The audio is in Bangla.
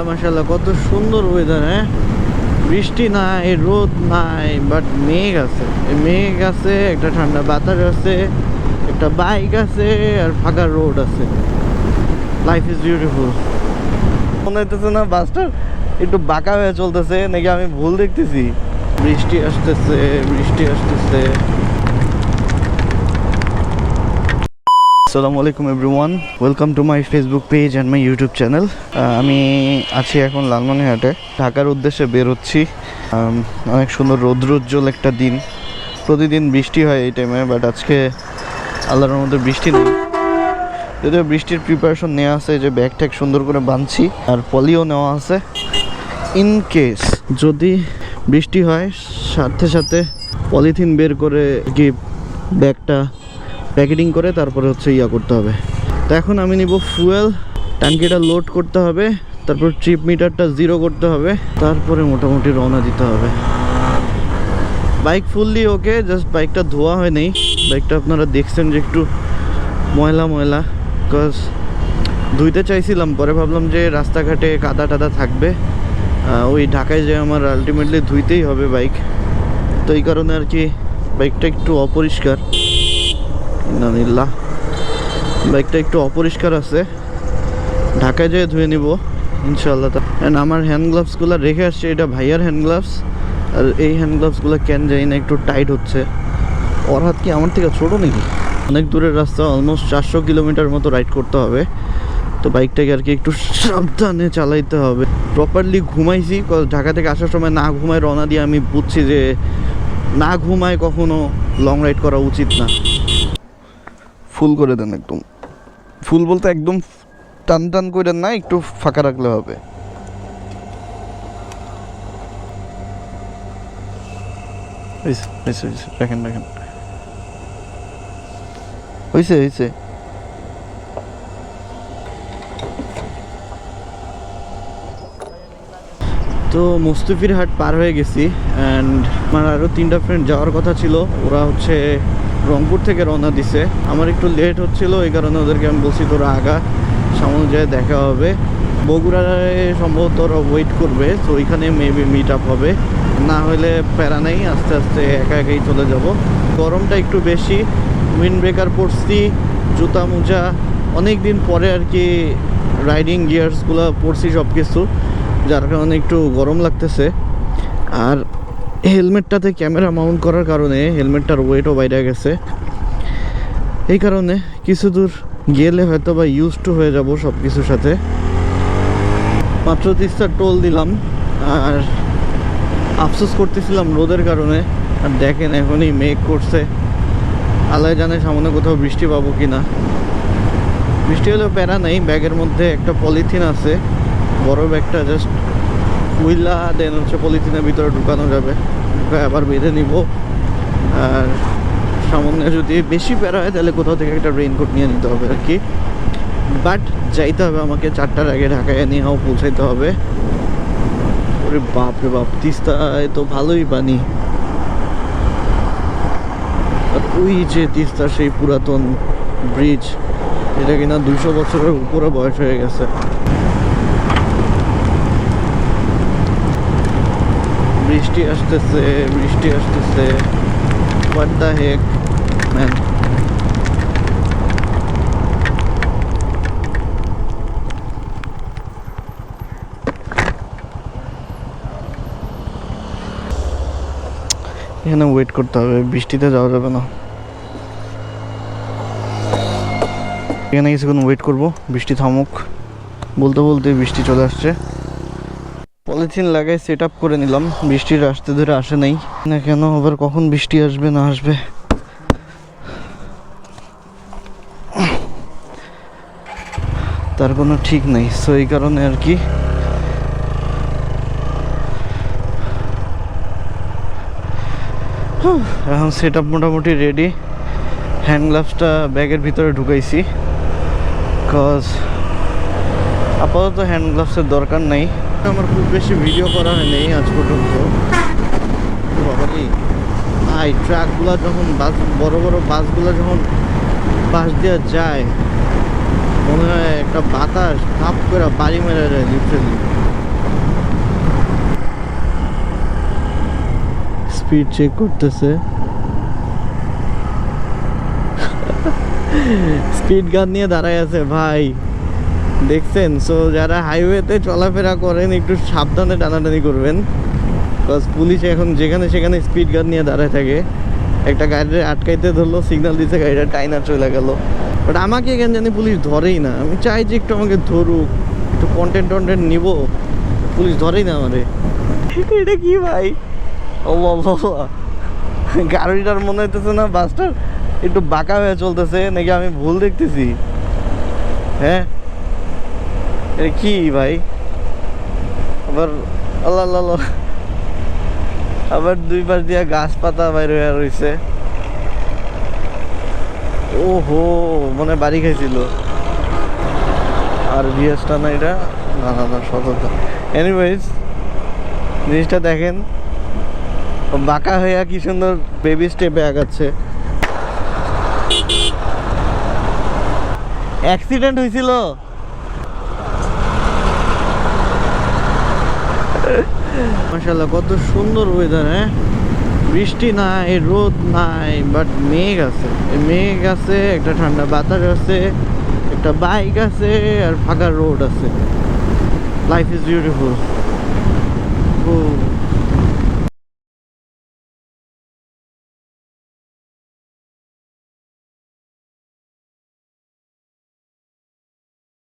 মাশাল্লাহ কত সুন্দর ওয়েদার হ্যাঁ? বৃষ্টি নাই, রোদ নাই বাট মেঘ আছে। মেঘ আছে, একটা ঠান্ডা বাতাস আছে, একটা বাইক আছে, আর ফাঁকা রোড আছে। লাইফ ইজ বিউটিফুল মনে হইতেছে না বাসটা একটু বাঁকা হয়ে চলতেছে, নাকি আমি ভুল দেখতেছি? বৃষ্টি আসতেছে বৃষ্টি আসতেছে। আসসালামু আলাইকুম everyone welcome to my Facebook page and my YouTube channel আমি আছি এখন লালমনিরহাটে। ঢাকার উদ্দেশ্যে বের হচ্ছি। অনেক সুন্দর রৌদ্রোজ্জ্বল একটা দিন। প্রতিদিন বৃষ্টি হয় এই টাইমে বাট আজকে আল্লাহর মধ্যে বৃষ্টি নেই। যদিও বৃষ্টির প্রিপারেশন নেওয়া আছে যে ব্যাগ ট্যাগ সুন্দর করে বাঁধছি, আর পলিও নেওয়া আছে। ইন কেস যদি বৃষ্টি হয়, সাথে সাথে পলিথিন বের করে কি ব্যাগটা প্যাকেটিং করে তারপরে হচ্ছে ইয়া করতে হবে। তো এখন আমি নিব ফুয়েল, ট্যাঙ্কিটা লোড করতে হবে, তারপর ট্রিপ মিটারটা জিরো করতে হবে, তারপরে মোটামুটি রওনা দিতে হবে। বাইক ফুললি ওকে, জাস্ট বাইকটা ধোয়া হয় নেই বাইকটা আপনারা দেখছেন যে একটু ময়লা ময়লা বিকজ ধুইতে চাইছিলাম, পরে ভাবলাম যে রাস্তাঘাটে কাদা টাদা থাকবে। ওই ঢাকায় যে আমার আলটিমেটলি ধুইতেই হবে বাইক। তো এই কারণে আর কি বাইকটা একটু অপরিষ্কার। নানিল্লাহ বাইকটা একটু অপরিষ্কার আছে। ঢাকায় যেয়ে ধুয়ে নিব ইনশাল্লাহ অ্যান্ড আমার হ্যান্ড গ্লাভসগুলো রেখে আসছে, এটা ভাইয়ার হ্যান্ড গ্লাভস আর এই হ্যান্ড গ্লাভসগুলো কেন যাই না, একটু টাইট হচ্ছে। ওর হাত কি আমার থেকে ছোটো নাকি? অনেক দূরের রাস্তা অলমোস্ট চারশো কিলোমিটার মতো রাইড করতে হবে। তো বাইকটাকে আর কি একটু সাবধানে চালাইতে হবে। প্রপারলি ঘুমাইছি ঢাকা থেকে আসার সময় না ঘুমায় রওনা দিয়ে আমি বুঝছি যে না ঘুমায় কখনো লং রাইড করা উচিত না। ফুল করে দেন একদম। ফুল বলতে একদম টান টান করে না, একটু ফাঁকা রাখলে হবে। হয়েছে হয়েছে তো মুস্তাফির হাট পার হয়ে গেছি অ্যান্ড আমার আরও তিনটা ফ্রেন্ড যাওয়ার কথা ছিল। ওরা হচ্ছে রংপুর থেকে রওনা দিছে। আমার একটু লেট হচ্ছিল, এই কারণে ওদেরকে আমি বলছি তোরা আগা, সামনে যেয়ে দেখা হবে। বগুড়ায় সম্ভবত ওরা ওয়েট করবে, তো ওইখানে মেবি মিট আপ হবে। না হলে প্যারা নেই, আস্তে আস্তে একা একাই চলে যাব। গরমটা একটু বেশি উইন্ড ব্রেকার পরছি, জুতা মোজা অনেক দিন পরে আর কি রাইডিং গিয়ার্সগুলো পরছি সব কিছু যার কারণে একটু গরম লাগতেছে। আর হেলমেটটাতে ক্যামেরা মাউন্ট করার কারণে হেলমেটটার ওয়েটও বাইরে গেছে। এই কারণে কিছু দূর গেলে হয়তো বা ইউজ টু হয়ে যাব সব কিছুর সাথে। মাত্র তিস্তার টোল দিলাম, আর আফসোস করতেছিলাম রোদের কারণে। আর দেখেন এখনই মেঘ করছে। আল্লাহ জানে সামনে কোথাও বৃষ্টি পাবো কি না বৃষ্টি হলেও প্যারা নেই, ব্যাগের মধ্যে একটা পলিথিন আছে। বড় ব্যাগটা জাস্ট উইলা দেন হচ্ছে পলিথিনের ভিতরে ঢুকানো যাবে। ঢুকায় আবার বেঁধে নিব। আর সামনে যদি বেশি প্যারা হয়, তাহলে কোথাও থেকে একটা রেইনকোট নিয়ে নিতে হবে আর কি। বাট যাইতে হবে আমাকে চারটার আগে ঢাকায় নিয়েও পৌঁছাইতে হবে। ওরে বাপ রে বাপ, তিস্তায় তো ভালোই পানি। আর ওই যে তিস্তার সেই পুরাতন ব্রিজ এটা কিনা দুশো বছরের উপরে বয়স হয়ে গেছে। বৃষ্টি আসতেছে বৃষ্টি আসতেছে। হেক ম্যান এখানে ওয়েট করতে হবে, বৃষ্টিতে যাওয়া যাবে না। এখানে কিছুক্ষণ ওয়েট করব, বৃষ্টি থামুক। বলতে বলতে বৃষ্টি চলে আসছে। পলিথিন লাগাই সেট আপ করে নিলাম। বৃষ্টির আসতে ধরে আসে নাই। না কেন, আবার কখন বৃষ্টি আসবে, না আসবে? তার কোনো ঠিক নেই সো এই কারণে আর কি। এখন সেট আপ মোটামুটি রেডি হ্যান্ড গ্লাভসটা ব্যাগের ভিতরে ঢুকাইছি। কজ আপাতত হ্যান্ড গ্লাভসের দরকার নেই। আমার খুব বেশি ভিডিও করা হয় নেই আজ পর্যন্ত। এই ট্রাকগুলো যখন বাস, বড় বড় বাসগুলো যখন বাস দিয়ে যায়, মনে হয় একটা বাতাস ভাপ করে বাড়ি মেরে যায় লিটারেলি স্পিড চেক করতেছে। স্পিড গান নিয়ে দাঁড়ায় আছে, ভাই। দেখছেন সো যারা হাইওয়েতে চলাফেরা করেন, একটু সাবধানে টানাটানি করবেন। বিকজ পুলিশ এখন যেখানে সেখানে স্পিড গান নিয়ে দাঁড়ায় থাকে। একটা গাড়িতে আটকাইতে ধরলো সিগন্যাল দিতে গাড়িটা টাইনা চলে গেল। বাট আমাকে এখানে জানি পুলিশ ধরেই না। আমি চাই যে একটু আমাকে ধরুক, একটু কন্টেন্ট টন্টেন্ট নিব। পুলিশ ধরেই না আমারে। এটা কি ভাই? ও বাবা গাড়িটার মনে হইতেছে না, বাসটার একটু বাঁকা হয়ে চলতেছে, নাকি আমি ভুল দেখতেছি? হ্যাঁ? এটা কি ভাই? আবার আল্লাহ আল্লাহ। আবার দুই পাশ দিয়া গাছপাতা বাইর হয়ে রয়েছে ওহো, মনে বাড়ি খাইছিল। আর ভিএসটা না এটা? না না না, সততা। এনিওয়েজ জিনিসটা দেখেন। বাঁকা হইয়া কি সুন্দর বেবি স্টেপে আগাচ্ছে। অ্যাক্সিডেন্ট হয়েছিল মাসাল্লাহ কত সুন্দর ওয়েদার হ্যাঁ? বৃষ্টি নাই, রোদ নাই বাট মেঘ আছে। মেঘ আছে, একটা ঠান্ডা বাতাস আছে, একটা বাইক আছে, আর ফাঁকা রোড আছে। Life is beautiful O.